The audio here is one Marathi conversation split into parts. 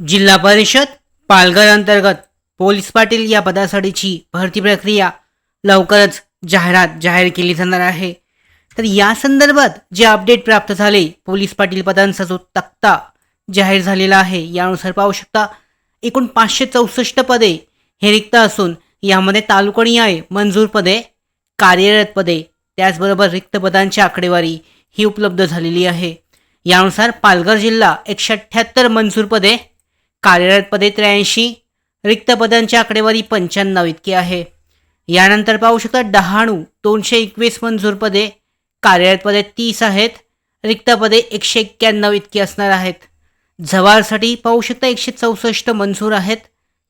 जिल्हा परिषद पालघर अंतर्गत पोलीस पाटील या पदासाठीची भरती प्रक्रिया लवकरच जाहिरात जाहीर केली जाणार आहे. तर या संदर्भात जे अपडेट प्राप्त झाले पोलीस पाटील पदांचा जो तक्ता जाहीर झालेला आहे यानुसार पाहू शकता एकूण पाचशे चौसष्ट पदे हे रिक्त असून यामध्ये तालुकानिहाय मंजूर पदे कार्यरत पदे त्याचबरोबर रिक्त पदांची आकडेवारी ही उपलब्ध झालेली आहे. यानुसार पालघर जिल्हा एकशे अठ्ठ्याहत्तर मंजूर पदे कार्यरत पदे त्र्याऐंशी रिक्त पदांची आकडेवारी पंच्याण्णव इतकी आहे. यानंतर पाहू शकता डहाणू दोनशे एकवीस मंजूर पदे कार्यरत पदे तीस आहेत रिक्त पदे एकशे एक्क्याण्णव इतकी असणार आहेत. झवारसाठी पाहू शकता एकशे चौसष्ट मंजूर आहेत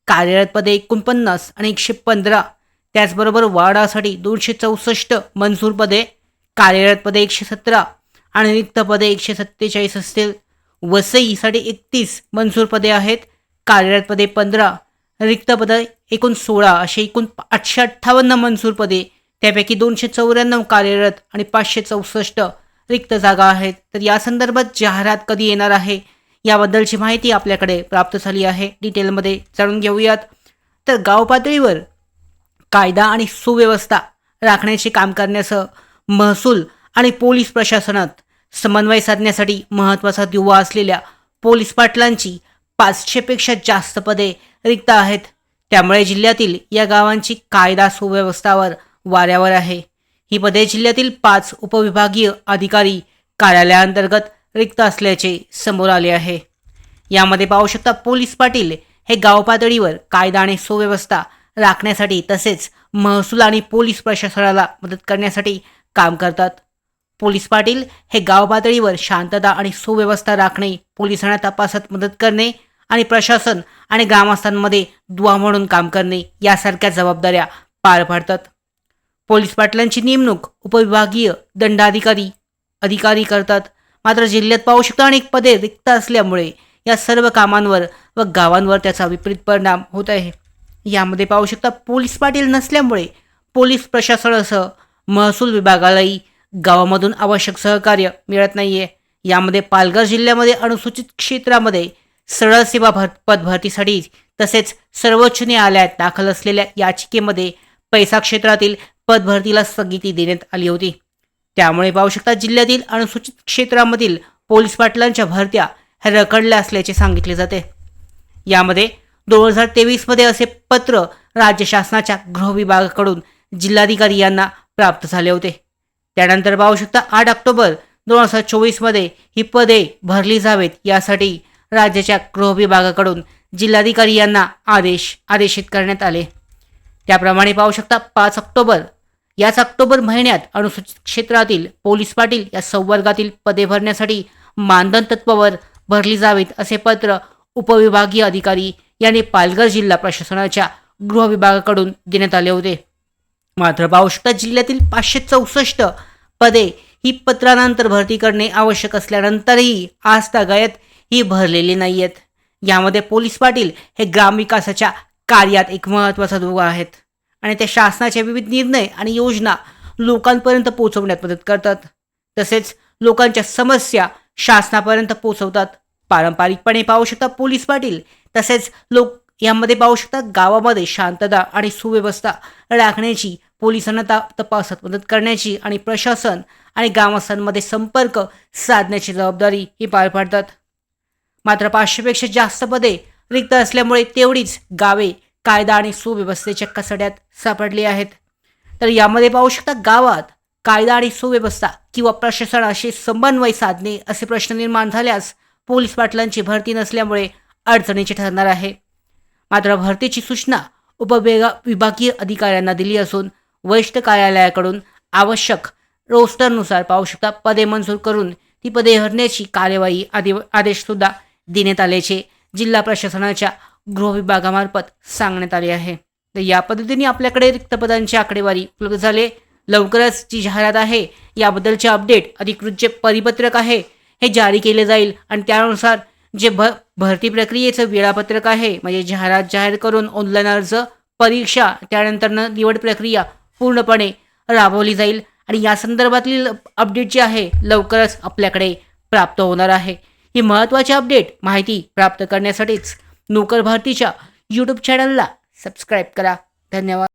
कार्यरत पदे एकोणपन्नास आणि एकशे पंधरा त्याचबरोबर वाडासाठी दोनशे चौसष्ट मंजूर पदे कार्यरत पदे एकशे सतरा आणि रिक्त पदे एकशे सत्तेचाळीस असतील. वसईसाठी एकतीस मंजूर पदे आहेत. कार्यरत पदे पंधरा रिक्त पदे एकूण सोळा असे एकूण आठशे अठ्ठावन्न मंजूर पदे. त्यापैकी दोनशे चौऱ्याण्णव कार्यरत आणि पाचशे चौसष्ट रिक्त जागा आहेत. तर या संदर्भात जाहिरात कधी येणार आहे? याबद्दलची माहिती आपल्याकडे प्राप्त झाली आहे. डिटेलमध्ये जाणून घेऊयात. तर गाव पातळीवर कायदा आणि सुव्यवस्था राखण्याचे काम करण्यासह महसूल आणि पोलीस प्रशासनात समन्वय साधण्यासाठी महत्त्वाचा दुवा असलेल्या पोलीस पाटलांची पाचशेपेक्षा जास्त पदे रिक्त आहेत. त्यामुळे जिल्ह्यातील या गावांची कायदा सुव्यवस्थावर वाऱ्यावर आहे. ही पदे जिल्ह्यातील पाच उपविभागीय अधिकारी कार्यालयाअंतर्गत रिक्त असल्याचे समोर आले आहे. यामध्ये पाहू शकता पोलीस पाटील हे गाव पातळीवर कायदा आणि सुव्यवस्था राखण्यासाठी तसेच महसूल आणि पोलीस प्रशासनाला मदत करण्यासाठी काम करतात. पोलीस पाटील हे गाव पातळीवर शांतता आणि सुव्यवस्था राखणे पोलिसांना तपासात मदत करणे आणि प्रशासन आणि ग्रामस्थांमध्ये दुवा म्हणून काम करणे यासारख्या जबाबदाऱ्या पार पाडतात. पोलीस पाटलांची नेमणूक उपविभागीय दंडाधिकारी अधिकारी करतात. मात्र जिल्ह्यात पाहू शकता अनेक पदे रिक्त असल्यामुळे या सर्व कामांवर व गावांवर त्याचा विपरीत परिणाम होत आहे. यामध्ये पाहू शकता पोलीस पाटील नसल्यामुळे पोलीस प्रशासनासह महसूल विभागालाही गावामधून आवश्यक सहकार्य मिळत नाहीये. यामध्ये पालघर जिल्ह्यामध्ये अनुसूचित क्षेत्रामध्ये सरळ सेवा भर पदभरतीसाठी तसेच सर्वोच्च न्यायालयात दाखल असलेल्या याचिकेमध्ये पैसा क्षेत्रातील पदभरतीला स्थगिती देण्यात आली होती. त्यामुळे पाहू शकता जिल्ह्यातील अनुसूचित क्षेत्रामधील पोलीस पाटलांच्या भरत्या ह्या रखडल्या असल्याचे सांगितले जाते. यामध्ये दोन हजार तेवीसमध्ये असे पत्र राज्य शासनाच्या गृह विभागाकडून जिल्हाधिकारी यांना प्राप्त झाले होते. त्यानंतर पाहू शकता आठ ऑक्टोबर दोन हजार चोवीसमध्ये ही पदे भरली जावेत. यासाठी राज्याच्या गृह विभागाकडून जिल्हाधिकारी यांना आदेश आदेशित करण्यात आले. त्याप्रमाणे पाहू शकता पाच ऑक्टोबर. याच ऑक्टोबर महिन्यात अनुसूचित क्षेत्रातील पोलीस पाटील या संवर्गातील पदे भरण्यासाठी मानधन तत्वावर भरली जावीत असे पत्र उपविभागीय अधिकारी यांनी पालघर जिल्हा प्रशासनाच्या गृह विभागाकडून देण्यात आले होते. मात्र पाहू शकता जिल्ह्यातील पाचशे चौसष्ट पदे ही पत्रानंतर भरती करणे आवश्यक असल्यानंतरही आज तागायत ही भरलेली नाही आहेत यामध्ये पोलीस पाटील हे ग्रामविकासाच्या कार्यात एक महत्त्वाचा दुवा आहेत आणि ते शासनाचे विविध निर्णय आणि योजना लोकांपर्यंत पोहोचवण्यात मदत करतात. तसेच लोकांच्या समस्या शासनापर्यंत पोहोचवतात. पारंपरिकपणे पाहू शकता पोलीस पाटील तसेच लोक यामध्ये पाहू शकता गावामध्ये शांतता आणि सुव्यवस्था राखण्याची पोलिसांना ता तपासात मदत करण्याची आणि प्रशासन आणि ग्रामस्थांमध्ये संपर्क साधण्याची जबाबदारी ही पार पाडतात. मात्र पाचशेपेक्षा जास्त पदे रिक्त असल्यामुळे तेवढीच गावे कायदा आणि सुव्यवस्थेच्या कसड्यात सापडली आहेत. तर यामध्ये पाहू शकता गावात कायदा आणि सुव्यवस्था किंवा प्रशासनाशी समन्वय साधणे असे प्रश्न निर्माण झाल्यास पोलीस पाटलांची भरती नसल्यामुळे अडचणीची ठरणार आहे. मात्र भरतीची सूचना उपविभा विभागीय अधिकाऱ्यांना दिली असून वरिष्ठ कार्यालयाकडून आवश्यक रोस्टरनुसार पाहू शकता. पदे मंजूर करून ती पदे हरण्याची कार्यवाही आदे आदेशसुद्धा देण्यात आल्याचे जिल्हा प्रशासनाच्या गृह विभागामार्फत सांगण्यात आले आहे. तर या पद्धतीने आपल्याकडे रिक्त पदांची आकडेवारी उपलब्ध झाले लवकरच जी जाहिरात आहे याबद्दलचे अपडेट अधिकृत जे परिपत्रक आहे हे जारी केले जाईल आणि त्यानुसार जे भ भरती प्रक्रियेचं वेळापत्रक आहे म्हणजे जाहिरात जाहीर करून ऑनलाईन अर्ज परीक्षा त्यानंतरनं निवड प्रक्रिया पूर्णपणे राबवली जाईल आणि या संदर्भातील अपडेट जे आहे लवकरच आपल्याकडे प्राप्त होणार आहे. ही महत्त्वाची अपडेट माहिती प्राप्त करण्यासाठीच नोकर भरतीच्या यूट्यूब चॅनलला सबस्क्राईब करा. धन्यवाद.